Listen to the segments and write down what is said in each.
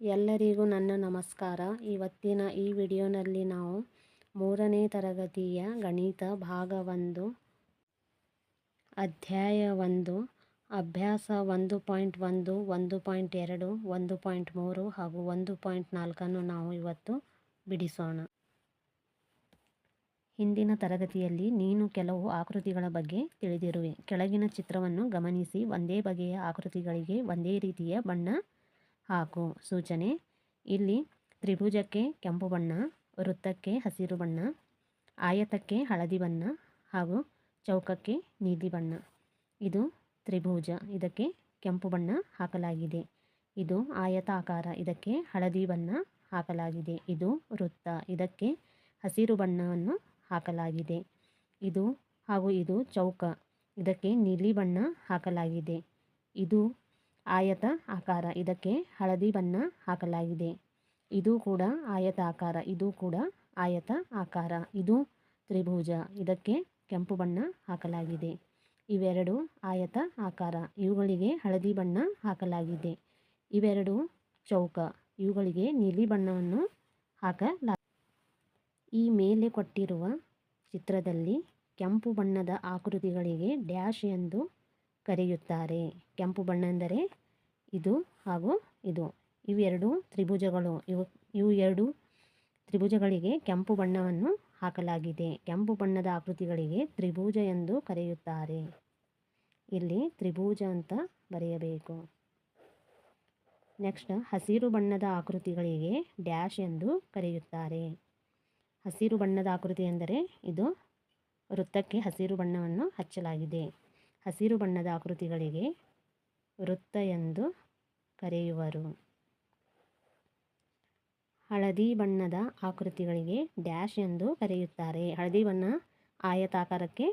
ಎಲ್ಲರಿಗೂ ನನ್ನ ನಮಸ್ಕಾರ. ಇವತ್ತಿನ ಈ ವಿಡಿಯೋನಲ್ಲಿ ನಾವು ಮೂರನೇ ತರಗತಿಯ ಗಣಿತ ಭಾಗ ಒಂದು ಅಧ್ಯಾಯ ಒಂದು ಅಭ್ಯಾಸ ಒಂದು ಪಾಯಿಂಟ್ ಒಂದು ಒಂದು ಪಾಯಿಂಟ್ ಎರಡು, ಒಂದು ಪಾಯಿಂಟ್ ಮೂರು ಹಾಗೂ ಒಂದು ಪಾಯಿಂಟ್ ನಾಲ್ಕನ್ನು ನಾವು ಇವತ್ತು ಬಿಡಿಸೋಣ. ಹಿಂದಿನ ತರಗತಿಯಲ್ಲಿ ನೀನು ಕೆಲವು ಆಕೃತಿಗಳ ಬಗ್ಗೆ ತಿಳಿದಿರುವೆ. ಕೆಳಗಿನ ಚಿತ್ರವನ್ನು ಗಮನಿಸಿ. ಒಂದೇ ಬಗೆಯ ಆಕೃತಿಗಳಿಗೆ ಒಂದೇ ರೀತಿಯ ಬಣ್ಣ ಹಾಕು ಸೂಚನೆ. ಇಲ್ಲಿ ತ್ರಿಭುಜಕ್ಕೆ ಕೆಂಪು ಬಣ್ಣ, ವೃತ್ತಕ್ಕೆ ಹಸಿರು ಬಣ್ಣ, ಆಯತಕ್ಕೆ ಹಳದಿ ಬಣ್ಣ ಹಾಗೂ ಚೌಕಕ್ಕೆ ನೀಲಿ ಬಣ್ಣ. ಇದು ತ್ರಿಭುಜ. ಇದಕ್ಕೆ ಕೆಂಪು ಬಣ್ಣ ಹಾಕಲಾಗಿದೆ. ಇದು ಆಯತಾಕಾರ. ಇದಕ್ಕೆ ಹಳದಿ ಬಣ್ಣ ಹಾಕಲಾಗಿದೆ. ಇದು ವೃತ್ತ. ಇದಕ್ಕೆ ಹಸಿರು ಬಣ್ಣವನ್ನು ಹಾಕಲಾಗಿದೆ. ಇದು ಹಾಗೂ ಇದು ಚೌಕ. ಇದಕ್ಕೆ ನೀಲಿ ಬಣ್ಣ ಹಾಕಲಾಗಿದೆ. ಇದು ಆಯತ ಆಕಾರ. ಇದಕ್ಕೆ ಹಳದಿ ಬಣ್ಣ ಹಾಕಲಾಗಿದೆ. ಇದು ಕೂಡ ಆಯತ ಆಕಾರ. ಇದು ಕೂಡ ಆಯತ ಆಕಾರ. ಇದು ತ್ರಿಭುಜ. ಇದಕ್ಕೆ ಕೆಂಪು ಬಣ್ಣ ಹಾಕಲಾಗಿದೆ. ಇವೆರಡು ಆಯತ ಆಕಾರ. ಇವುಗಳಿಗೆ ಹಳದಿ ಬಣ್ಣ ಹಾಕಲಾಗಿದೆ. ಇವೆರಡು ಚೌಕ. ಇವುಗಳಿಗೆ ನೀಲಿ ಬಣ್ಣವನ್ನು ಹಾಕಲಾಗಿದೆ. ಈ ಮೇಲೆ ಕೊಟ್ಟಿರುವ ಚಿತ್ರದಲ್ಲಿ ಕೆಂಪು ಬಣ್ಣದ ಆಕೃತಿಗಳಿಗೆ ಡ್ಯಾಶ್ ಎಂದು ಕರೆಯುತ್ತಾರೆ. ಕೆಂಪು ಬಣ್ಣ ಎಂದರೆ ಇದು ಹಾಗೂ ಇದು. ಇವೆರಡು ತ್ರಿಭುಜಗಳು. ಇವು ಇವು ಎರಡು ತ್ರಿಭುಜಗಳಿಗೆ ಕೆಂಪು ಬಣ್ಣವನ್ನು ಹಾಕಲಾಗಿದೆ. ಕೆಂಪು ಬಣ್ಣದ ಆಕೃತಿಗಳಿಗೆ ತ್ರಿಭುಜ ಎಂದು ಕರೆಯುತ್ತಾರೆ. ಇಲ್ಲಿ ತ್ರಿಭುಜ ಅಂತ ಬರೆಯಬೇಕು. ನೆಕ್ಸ್ಟ್, ಹಸಿರು ಬಣ್ಣದ ಆಕೃತಿಗಳಿಗೆ ಡ್ಯಾಶ್ ಎಂದು ಕರೆಯುತ್ತಾರೆ. ಹಸಿರು ಬಣ್ಣದ ಆಕೃತಿ ಎಂದರೆ ಇದು ವೃತ್ತಕ್ಕೆ ಹಸಿರು ಬಣ್ಣವನ್ನು ಹಚ್ಚಲಾಗಿದೆ. ಹಸಿರು ಬಣ್ಣದ ಆಕೃತಿಗಳಿಗೆ ವೃತ್ತ ಎಂದು ಕರೆಯುವರು. ಹಳದಿ ಬಣ್ಣದ ಆಕೃತಿಗಳಿಗೆ ಡ್ಯಾಶ್ ಎಂದು ಕರೆಯುತ್ತಾರೆ. ಹಳದಿ ಬಣ್ಣ ಆಯತಾಕಾರಕ್ಕೆ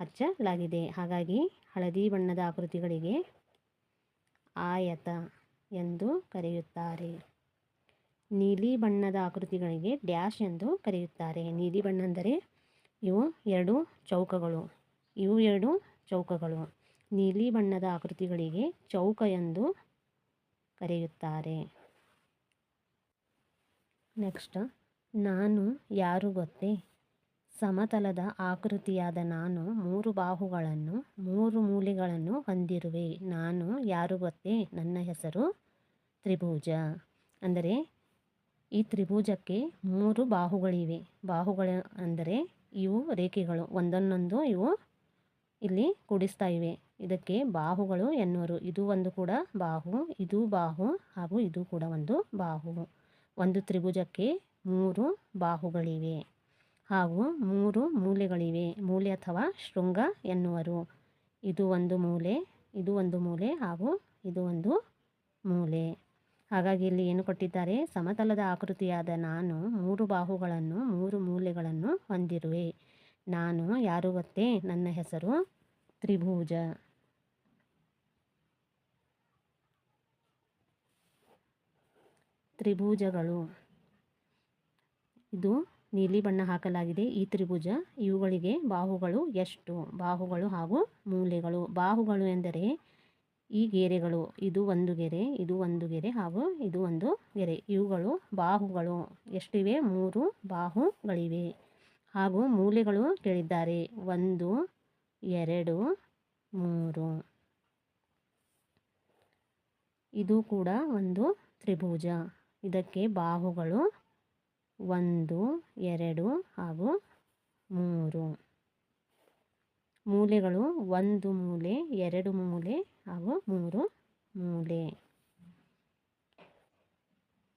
ಹಚ್ಚಲಾಗಿದೆ. ಹಾಗಾಗಿ ಹಳದಿ ಬಣ್ಣದ ಆಕೃತಿಗಳಿಗೆ ಆಯತ ಎಂದು ಕರೆಯುತ್ತಾರೆ. ನೀಲಿ ಬಣ್ಣದ ಆಕೃತಿಗಳಿಗೆ ಡ್ಯಾಶ್ ಎಂದು ಕರೆಯುತ್ತಾರೆ. ನೀಲಿ ಬಣ್ಣ ಅಂದರೆ ಇವು ಎರಡು ಚೌಕಗಳು. ಇವು ಎರಡು ಚೌಕಗಳು. ನೀಲಿ ಬಣ್ಣದ ಆಕೃತಿಗಳಿಗೆ ಚೌಕ ಎಂದು ಕರೆಯುತ್ತಾರೆ. ನೆಕ್ಸ್ಟ್, ನಾನು ಯಾರು ಗೊತ್ತೇ? ಸಮತಲದ ಆಕೃತಿಯಾದ ನಾನು ಮೂರು ಬಾಹುಗಳನ್ನು, ಮೂರು ಮೂಲೆಗಳನ್ನು ಹೊಂದಿರುವೆ. ನಾನು ಯಾರು ಗೊತ್ತೇ? ನನ್ನ ಹೆಸರು ತ್ರಿಭುಜ. ಅಂದರೆ, ಈ ತ್ರಿಭುಜಕ್ಕೆ ಮೂರು ಬಾಹುಗಳಿವೆ. ಬಾಹುಗಳು ಅಂದರೆ ಇವು ರೇಖೆಗಳು. ಒಂದನ್ನೊಂದು ಇವು ಇಲ್ಲಿ ಕೂಡಿಸ್ತಾ ಇವೆ. ಇದಕ್ಕೆ ಬಾಹುಗಳು ಎನ್ನುವರು. ಇದು ಒಂದು ಕೂಡ ಬಾಹು, ಇದು ಬಾಹು ಹಾಗೂ ಇದು ಕೂಡ ಒಂದು ಬಾಹು. ಒಂದು ತ್ರಿಭುಜಕ್ಕೆ ಮೂರು ಬಾಹುಗಳಿವೆ ಹಾಗೂ ಮೂರು ಮೂಲೆಗಳಿವೆ. ಮೂಲೆ ಅಥವಾ ಶೃಂಗ ಎನ್ನುವರು. ಇದು ಒಂದು ಮೂಲೆ, ಇದು ಒಂದು ಮೂಲೆ ಹಾಗೂ ಇದು ಒಂದು ಮೂಲೆ. ಹಾಗಾಗಿ ಇಲ್ಲಿ ಏನು ಕೊಟ್ಟಿದ್ದಾರೆ? ಸಮತಲದ ಆಕೃತಿಯಾದ ನಾನು ಮೂರು ಬಾಹುಗಳನ್ನು, ಮೂರು ಮೂಲೆಗಳನ್ನು ಹೊಂದಿರುವೆ. ನಾನು ಯಾರು ಗೊತ್ತೇ ನನ್ನ ಹೆಸರು ತ್ರಿಭುಜ. ತ್ರಿಭುಜಗಳು. ಇದು ನೀಲಿ ಬಣ್ಣ ಹಾಕಲಾಗಿದೆ. ಈ ತ್ರಿಭುಜ ಇವುಗಳಿಗೆ ಬಾಹುಗಳು ಎಷ್ಟು? ಬಾಹುಗಳು ಹಾಗೂ ಮೂಲೆಗಳು. ಬಾಹುಗಳು ಎಂದರೆ ಈ ಗೆರೆಗಳು. ಇದು ಒಂದು ಗೆರೆ, ಇದು ಒಂದು ಗೆರೆ ಹಾಗೂ ಇದು ಒಂದು ಗೆರೆ. ಇವುಗಳು ಬಾಹುಗಳು. ಎಷ್ಟಿವೆ? ಮೂರು ಬಾಹುಗಳಿವೆ. ಹಾಗೂ ಮೂಲೆಗಳು ಕೇಳಿದ್ದಾರೆ. ಒಂದು, ಎರಡು, ಮೂರು. ಇದು ಕೂಡ ಒಂದು ತ್ರಿಭುಜ. ಇದಕ್ಕೆ ಬಾಹುಗಳು ಒಂದು, ಎರಡು ಹಾಗೂ ಮೂರು. ಮೂಲೆಗಳು ಒಂದು ಮೂಲೆ, ಎರಡು ಮೂಲೆ ಹಾಗೂ ಮೂರು ಮೂಲೆ.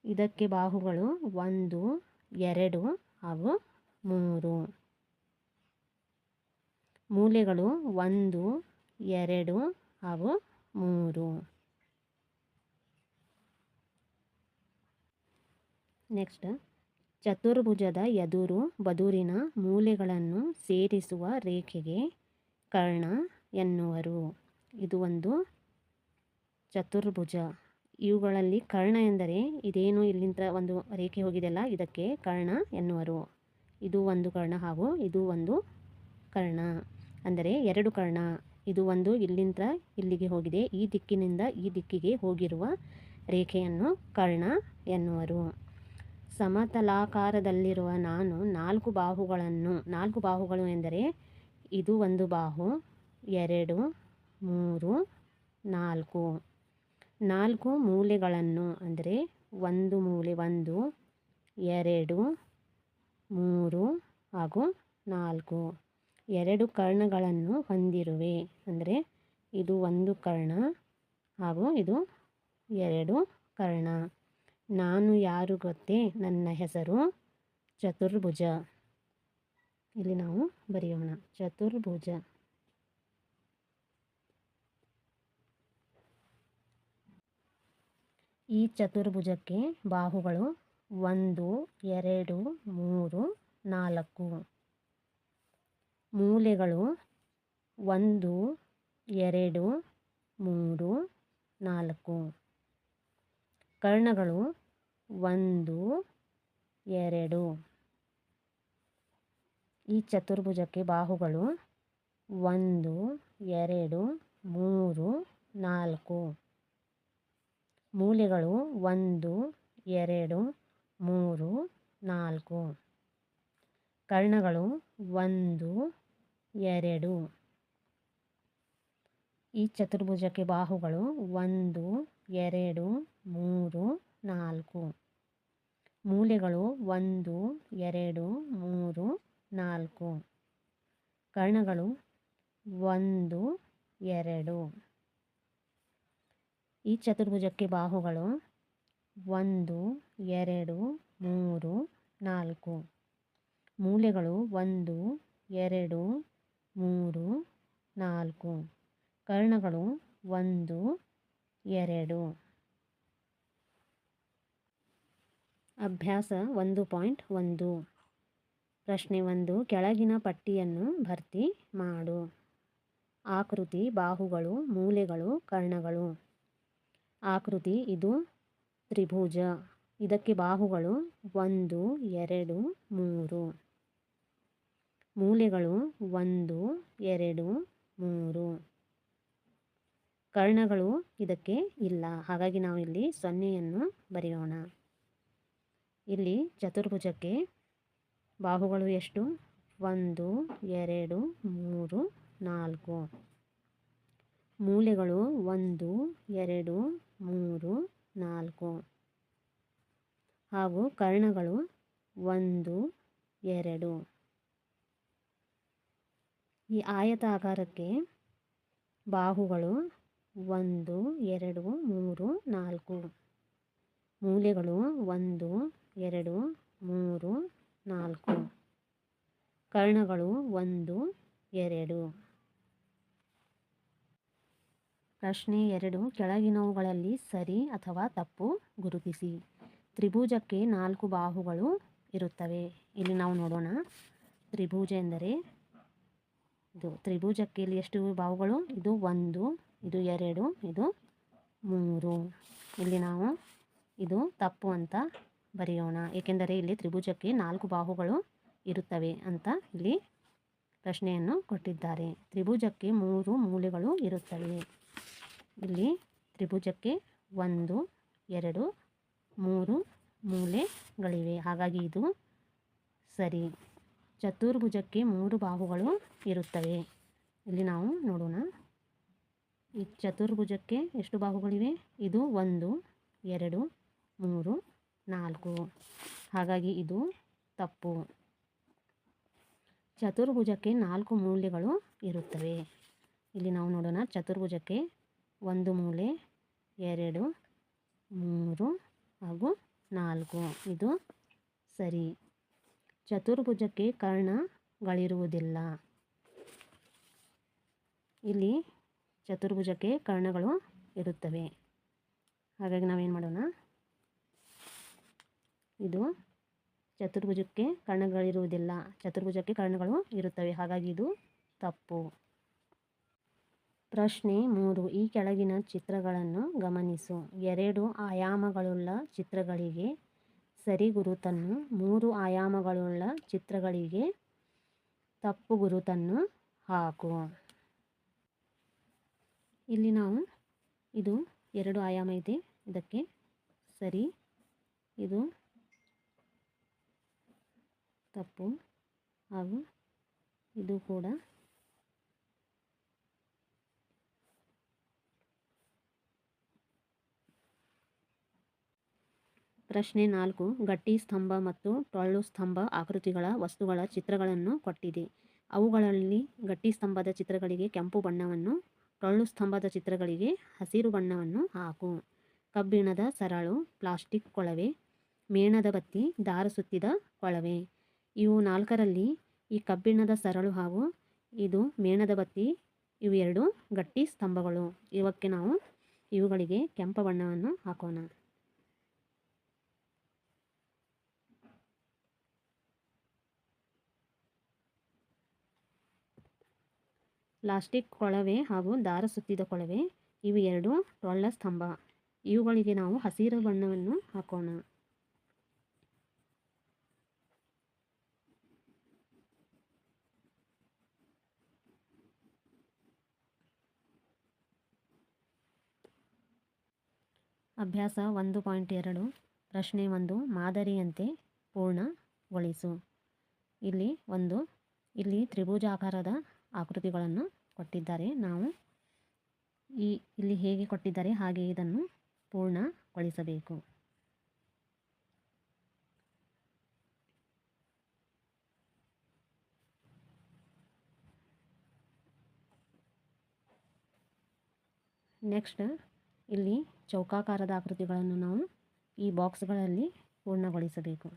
ಇದಕ್ಕೆ ಬಾಹುಗಳು ಒಂದು, ಎರಡು ಹಾಗೂ ಮೂರು. ಮೂಲೆಗಳು ಒಂದು, ಎರಡು ಹಾಗೂ ಮೂರು. ನೆಕ್ಸ್ಟ್, ಚತುರ್ಭುಜದ ಎದುರು ಬದುರಿನ ಮೂಲೆಗಳನ್ನು ಸೇರಿಸುವ ರೇಖೆಗೆ ಕರ್ಣ ಎನ್ನುವರು. ಇದು ಒಂದು ಚತುರ್ಭುಜ. ಇವುಗಳಲ್ಲಿ ಕರ್ಣ ಎಂದರೆ ಇದೇನು ಇಲ್ಲಿಂದ ಒಂದು ರೇಖೆ ಹೋಗಿದೆಯಲ್ಲ, ಇದಕ್ಕೆ ಕರ್ಣ ಎನ್ನುವರು. ಇದು ಒಂದು ಕರ್ಣ ಹಾಗೂ ಇದು ಒಂದು ಕರ್ಣ. ಅಂದರೆ ಎರಡು ಕರ್ಣ. ಇದು ಒಂದು ಇಲ್ಲಿಂದ ಇಲ್ಲಿಗೆ ಹೋಗಿದೆ. ಈ ದಿಕ್ಕಿನಿಂದ ಈ ದಿಕ್ಕಿಗೆ ಹೋಗಿರುವ ರೇಖೆಯನ್ನು ಕರ್ಣ ಎನ್ನುವರು. ಸಮತಲಾಕಾರದಲ್ಲಿರುವ ನಾನು ನಾಲ್ಕು ಬಾಹುಗಳನ್ನು, ನಾಲ್ಕು ಬಾಹುಗಳು ಎಂದರೆ ಇದು ಒಂದು ಬಾಹು, ಎರಡು, ಮೂರು, ನಾಲ್ಕು. ನಾಲ್ಕು ಮೂಲೆಗಳನ್ನು ಅಂದರೆ ಒಂದು ಮೂಲೆ, ಒಂದು, ಎರಡು ಮೂರು ಹಾಗೂ ನಾಲ್ಕು. ಎರಡು ಕರ್ಣಗಳನ್ನು ಹೊಂದಿರುವೆ. ಅಂದರೆ ಇದು ಒಂದು ಕರ್ಣ ಹಾಗೂ ಇದು ಎರಡು ಕರ್ಣ. ನಾನು ಯಾರು ಗೊತ್ತೇ? ನನ್ನ ಹೆಸರು ಚತುರ್ಭುಜ. ಇಲ್ಲಿ ನಾವು ಬರೆಯೋಣ. ಚತುರ್ಭುಜ. ಈ ಚತುರ್ಭುಜಕ್ಕೆ ಬಾಹುಗಳು ಒಂದು, ಎರಡು, ಮೂರು, ನಾಲ್ಕು. ಮೂಲೆಗಳು ಒಂದು, ಎರಡು, ಮೂರು, ನಾಲ್ಕು. ಕರ್ಣಗಳು ಒಂದು, ಎರಡು. ಈ ಚತುರ್ಭುಜಕ್ಕೆ ಬಾಹುಗಳು ಒಂದು, ಎರಡು, ಮೂರು, ನಾಲ್ಕು. ಮೂಲೆಗಳು ಒಂದು, ಎರಡು ಮೂರು, ನಾಲ್ಕು. ಕರ್ಣಗಳು ಒಂದು, ಎರಡು. ಈ ಚತುರ್ಭುಜಕ್ಕೆ ಬಾಹುಗಳು ಒಂದು, ಎರಡು, ಮೂರು, ನಾಲ್ಕು. ಮೂಲೆಗಳು ಒಂದು, ಎರಡು, ಮೂರು, ನಾಲ್ಕು. ಕರ್ಣಗಳು ಒಂದು, ಎರಡು. ಈ ಚತುರ್ಭುಜಕ್ಕೆ ಬಾಹುಗಳು ಒಂದು, ಎರಡು, ಮೂರು, ನಾಲ್ಕು. ಮೂಲೆಗಳು ಒಂದು, ಎರಡು, ಮೂರು, ನಾಲ್ಕು. ಕರ್ಣಗಳು ಒಂದು, ಎರಡು. ಅಭ್ಯಾಸ ಒಂದು ಪಾಯಿಂಟ್ ಒಂದು. ಪ್ರಶ್ನೆ ಒಂದು, ಕೆಳಗಿನ ಪಟ್ಟಿಯನ್ನು ಭರ್ತಿ ಮಾಡು. ಆಕೃತಿ, ಬಾಹುಗಳು, ಮೂಲೆಗಳು, ಕರ್ಣಗಳು. ಆಕೃತಿ, ಇದು ತ್ರಿಭುಜ. ಇದಕ್ಕೆ ಬಾಹುಗಳು ಒಂದು, ಎರಡು, ಮೂರು. ಮೂಲೆಗಳು ಒಂದು, ಎರಡು, ಮೂರು. ಕರ್ಣಗಳು ಇದಕ್ಕೆ ಇಲ್ಲ. ಹಾಗಾಗಿ ನಾವು ಇಲ್ಲಿ ಸೊನ್ನೆಯನ್ನು ಬರೆಯೋಣ. ಇಲ್ಲಿ ಚತುರ್ಭುಜಕ್ಕೆ ಬಾಹುಗಳು ಎಷ್ಟು? ಒಂದು, ಎರಡು, ಮೂರು, ನಾಲ್ಕು. ಮೂಲೆಗಳು ಒಂದು, ಎರಡು, ಮೂರು ನಾಲ್ಕು. ಹಾಗೂ ಕರ್ಣಗಳು ಒಂದು, ಎರಡು. ಈ ಆಯತಾಕಾರಕ್ಕೆ ಬಾಹುಗಳು ಒಂದು, ಎರಡು, ಮೂರು, ನಾಲ್ಕು. ಮೂಲೆಗಳು ಒಂದು, ಎರಡು, ಮೂರು, ನಾಲ್ಕು. ಕರ್ಣಗಳು ಒಂದು, ಎರಡು. ಪ್ರಶ್ನೆ ಎರಡು, ಕೆಳಗಿನವುಗಳಲ್ಲಿ ಸರಿ ಅಥವಾ ತಪ್ಪು ಗುರುತಿಸಿ. ತ್ರಿಭುಜಕ್ಕೆ ನಾಲ್ಕು ಬಾಹುಗಳು ಇರುತ್ತವೆ. ಇಲ್ಲಿ ನಾವು ನೋಡೋಣ. ತ್ರಿಭುಜ ಎಂದರೆ ಇದು. ತ್ರಿಭುಜಕ್ಕೆ ಇಲ್ಲಿ ಎಷ್ಟು ಬಾಹುಗಳು? ಇದು ಒಂದು, ಇದು ಎರಡು, ಇದು ಮೂರು. ಇಲ್ಲಿ ನಾವು ಇದು ತಪ್ಪು ಅಂತ ಬರೆಯೋಣ. ಏಕೆಂದರೆ ಇಲ್ಲಿ ತ್ರಿಭುಜಕ್ಕೆ ನಾಲ್ಕು ಬಾಹುಗಳು ಇರುತ್ತವೆ ಅಂತ ಇಲ್ಲಿ ಪ್ರಶ್ನೆಯನ್ನು ಕೊಟ್ಟಿದ್ದಾರೆ. ತ್ರಿಭುಜಕ್ಕೆ ಮೂರು ಮೂಲೆಗಳು ಇರುತ್ತವೆ. ಇಲ್ಲಿ ತ್ರಿಭುಜಕ್ಕೆ ಒಂದು, ಎರಡು, ಮೂರು ಮೂಲೆಗಳಿವೆ. ಹಾಗಾಗಿ ಇದು ಸರಿ. ಚತುರ್ಭುಜಕ್ಕೆ ಮೂರು ಬಾಹುಗಳು ಇರುತ್ತವೆ. ಇಲ್ಲಿ ನಾವು ನೋಡೋಣ. ಈ ಚತುರ್ಭುಜಕ್ಕೆ ಎಷ್ಟು ಬಾಹುಗಳಿವೆ? ಇದು ಒಂದು, ಎರಡು, ಮೂರು, ನಾಲ್ಕು. ಹಾಗಾಗಿ ಇದು ತಪ್ಪು. ಚತುರ್ಭುಜಕ್ಕೆ ನಾಲ್ಕು ಮೂಲೆಗಳು ಇರುತ್ತವೆ. ಇಲ್ಲಿ ನಾವು ನೋಡೋಣ. ಚತುರ್ಭುಜಕ್ಕೆ ಒಂದು ಮೂಲೆ, ಎರಡು, ಮೂರು ಹಾಗೂ ನಾಲ್ಕು. ಇದು ಸರಿ. ಚತುರ್ಭುಜಕ್ಕೆ ಕರ್ಣಗಳಿರುವುದಿಲ್ಲ. ಇಲ್ಲಿ ಚತುರ್ಭುಜಕ್ಕೆ ಕರ್ಣಗಳು ಇರುತ್ತವೆ. ಹಾಗಾಗಿ ನಾವೇನು ಮಾಡೋಣ? ಇದು ಚತುರ್ಭುಜಕ್ಕೆ ಕರ್ಣಗಳಿರುವುದಿಲ್ಲ. ಚತುರ್ಭುಜಕ್ಕೆ ಕರ್ಣಗಳು ಇರುತ್ತವೆ. ಹಾಗಾಗಿ ಇದು ತಪ್ಪು. ಪ್ರಶ್ನೆ ಮೂರು. ಈ ಕೆಳಗಿನ ಚಿತ್ರಗಳನ್ನು ಗಮನಿಸು. ಎರಡು ಆಯಾಮಗಳುಳ್ಳ ಚಿತ್ರಗಳಿಗೆ ಸರಿ ಗುರುತನ್ನು. ಮೂರು ಆಯಾಮಗಳುಳ್ಳ ಚಿತ್ರಗಳಿಗೆ ತಪ್ಪು ಗುರುತನ್ನು ಹಾಕು. ಇಲ್ಲಿ ನಾವು ಇದು ಎರಡು ಆಯಾಮ ಇದೆ. ಇದಕ್ಕೆ ಸರಿ. ಇದು ತಪ್ಪು. ಹಾಗೂ ಇದು ಕೂಡ ಪ್ರಶ್ನೆ ನಾಲ್ಕು, ಗಟ್ಟಿ ಸ್ತಂಭ ಮತ್ತು ಟೊಳ್ಳು ಸ್ತಂಭ ಆಕೃತಿಗಳ ವಸ್ತುಗಳ ಚಿತ್ರಗಳನ್ನು ಕೊಟ್ಟಿದೆ. ಅವುಗಳಲ್ಲಿ ಗಟ್ಟಿ ಸ್ತಂಭದ ಚಿತ್ರಗಳಿಗೆ ಕೆಂಪು ಬಣ್ಣವನ್ನು, ಟೊಳ್ಳು ಸ್ತಂಭದ ಚಿತ್ರಗಳಿಗೆ ಹಸಿರು ಬಣ್ಣವನ್ನು ಹಾಕು. ಕಬ್ಬಿಣದ ಸರಳು, ಪ್ಲಾಸ್ಟಿಕ್ ಕೊಳವೆ, ಮೇಣದ ಬತ್ತಿ, ದಾರ ಸುತ್ತಿದ ಕೊಳವೆ. ಇವು ನಾಲ್ಕರಲ್ಲಿ ಈ ಕಬ್ಬಿಣದ ಸರಳು ಹಾಗೂ ಇದು ಮೇಣದ ಬತ್ತಿ, ಇವು ಎರಡು ಗಟ್ಟಿ ಸ್ತಂಭಗಳು. ಇವಕ್ಕೆ ನಾವು ಇವುಗಳಿಗೆ ಕೆಂಪು ಬಣ್ಣವನ್ನು ಹಾಕೋಣ. ಪ್ಲಾಸ್ಟಿಕ್ ಕೊಳವೆ ಹಾಗೂ ದಾರ ಸುತ್ತಿದ ಕೊಳವೆ, ಇವು ಎರಡು ಟೊಳ್ಳ ಸ್ತಂಭ. ಇವುಗಳಿಗೆ ನಾವು ಹಸಿರು ಬಣ್ಣವನ್ನು ಹಾಕೋಣ. ಅಭ್ಯಾಸ ಒಂದು ಪಾಯಿಂಟ್ ಎರಡು, ಪ್ರಶ್ನೆ ಒಂದು, ಮಾದರಿಯಂತೆ ಪೂರ್ಣಗೊಳಿಸು. ಇಲ್ಲಿ ಒಂದು, ಇಲ್ಲಿ ತ್ರಿಭುಜಾಕಾರದ ಆಕೃತಿಗಳನ್ನು ಕೊಟ್ಟಿದ್ದಾರೆ. ನಾವು ಈ, ಇಲ್ಲಿ ಹೇಗೆ ಕೊಟ್ಟಿದ್ದಾರೆ, ಹಾಗೆ ಇದನ್ನು ಪೂರ್ಣಗೊಳಿಸಬೇಕು. ನೆಕ್ಸ್ಟ್ ಇಲ್ಲಿ ಚೌಕಾಕಾರದ ಆಕೃತಿಗಳನ್ನು ನಾವು ಈ ಬಾಕ್ಸ್ಗಳಲ್ಲಿ ಪೂರ್ಣಗೊಳಿಸಬೇಕು.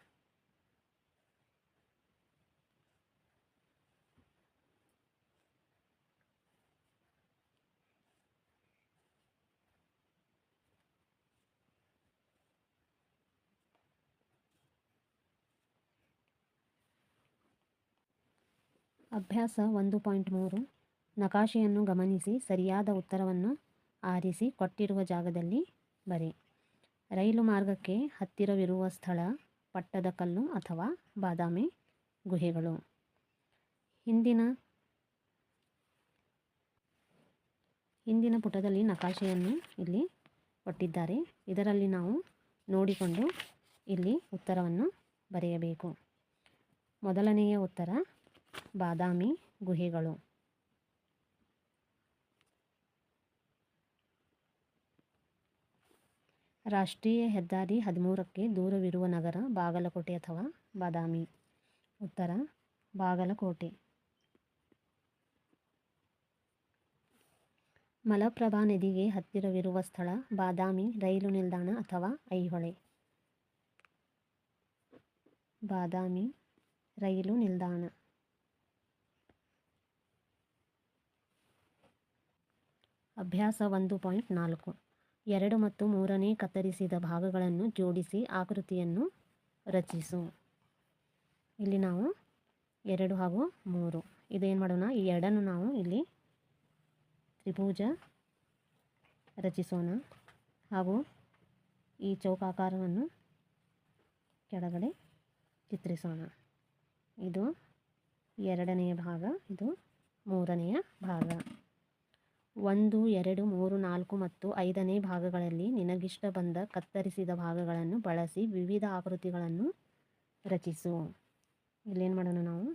ಅಭ್ಯಾಸ ಒಂದು ಪಾಯಿಂಟ್ ಮೂರು. ನಕಾಶೆಯನ್ನು ಗಮನಿಸಿ, ಸರಿಯಾದ ಉತ್ತರವನ್ನು ಆರಿಸಿ ಕೊಟ್ಟಿರುವ ಜಾಗದಲ್ಲಿ ಬರೆ. ರೈಲು ಮಾರ್ಗಕ್ಕೆ ಹತ್ತಿರವಿರುವ ಸ್ಥಳ ಪಟ್ಟದಕಲ್ಲು ಅಥವಾ ಬಾದಾಮಿ ಗುಹೆಗಳು. ಹಿಂದಿನ ಹಿಂದಿನ ಪುಟದಲ್ಲಿ ನಕಾಶೆಯನ್ನು ಇಲ್ಲಿ ಕೊಟ್ಟಿದ್ದಾರೆ. ಇದರಲ್ಲಿ ನಾವು ನೋಡಿಕೊಂಡು ಇಲ್ಲಿ ಉತ್ತರವನ್ನು ಬರೆಯಬೇಕು. ಮೊದಲನೆಯ ಉತ್ತರ ಬಾದಾಮಿ ಗುಹೆಗಳು. ರಾಷ್ಟ್ರೀಯ ಹೆದ್ದಾರಿ ಹದಿಮೂರಕ್ಕೆ ದೂರವಿರುವ ನಗರ ಬಾಗಲಕೋಟೆ ಅಥವಾ ಬಾದಾಮಿ. ಉತ್ತರ, ಬಾಗಲಕೋಟೆ. ಮಲಪ್ರಭಾ ನದಿಗೆ ಹತ್ತಿರವಿರುವ ಸ್ಥಳ ಬಾದಾಮಿ ರೈಲು ನಿಲ್ದಾಣ ಅಥವಾ ಐಹೊಳೆ. ಬಾದಾಮಿ ರೈಲು ನಿಲ್ದಾಣ. ಅಭ್ಯಾಸ ಒಂದು ಪಾಯಿಂಟ್ ನಾಲ್ಕು. ಎರಡು ಮತ್ತು ಮೂರನೇ ಕತ್ತರಿಸಿದ ಭಾಗಗಳನ್ನು ಜೋಡಿಸಿ ಆಕೃತಿಯನ್ನು ರಚಿಸು. ಇಲ್ಲಿ ನಾವು ಎರಡು ಹಾಗೂ ಮೂರು. ಇದೇನು ಮಾಡೋಣ? ಈ ಎರಡನ್ನು ನಾವು ಇಲ್ಲಿ ತ್ರಿಭುಜ ರಚಿಸೋಣ. ಹಾಗೂ ಈ ಚೌಕಾಕಾರವನ್ನು ಕೆಳಗಡೆ ಚಿತ್ರಿಸೋಣ. ಇದು ಎರಡನೆಯ ಭಾಗ, ಇದು ಮೂರನೆಯ ಭಾಗ. ಒಂದು, ಎರಡು, ಮೂರು, ನಾಲ್ಕು ಮತ್ತು ಐದನೇ ಭಾಗಗಳಲ್ಲಿ ನಿನಗಿಷ್ಟ ಬಂದ ಕತ್ತರಿಸಿದ ಭಾಗಗಳನ್ನು ಬಳಸಿ ವಿವಿಧ ಆಕೃತಿಗಳನ್ನು ರಚಿಸು. ಇಲ್ಲೇನು ಮಾಡೋಣ ನಾವು?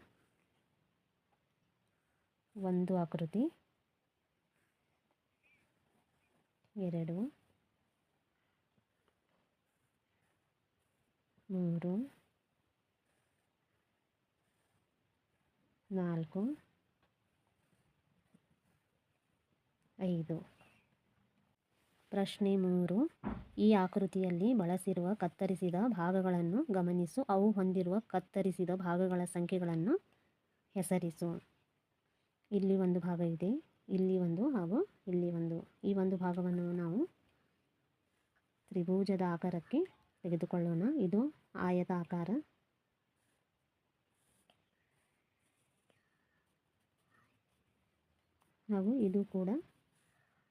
ಒಂದು ಆಕೃತಿ, ಎರಡು, ಮೂರು, ನಾಲ್ಕು ಐದು. ಪ್ರಶ್ನೆ ಮೂರು. ಈ ಆಕೃತಿಯಲ್ಲಿ ಬಳಸಿರುವ ಕತ್ತರಿಸಿದ ಭಾಗಗಳನ್ನು ಗಮನಿಸು. ಅವು ಹೊಂದಿರುವ ಕತ್ತರಿಸಿದ ಭಾಗಗಳ ಸಂಖ್ಯೆಗಳನ್ನು ಹೆಸರಿಸು. ಇಲ್ಲಿ ಒಂದು ಭಾಗ ಇದೆ, ಇಲ್ಲಿ ಒಂದು ಹಾಗೂ ಇಲ್ಲಿ ಒಂದು. ಈ ಒಂದು ಭಾಗವನ್ನು ನಾವು ತ್ರಿಭುಜದ ಆಕಾರಕ್ಕೆ ತೆಗೆದುಕೊಳ್ಳೋಣ. ಇದು ಆಯತ ಆಕಾರ. ಹಾಗೂ ಇದು ಕೂಡ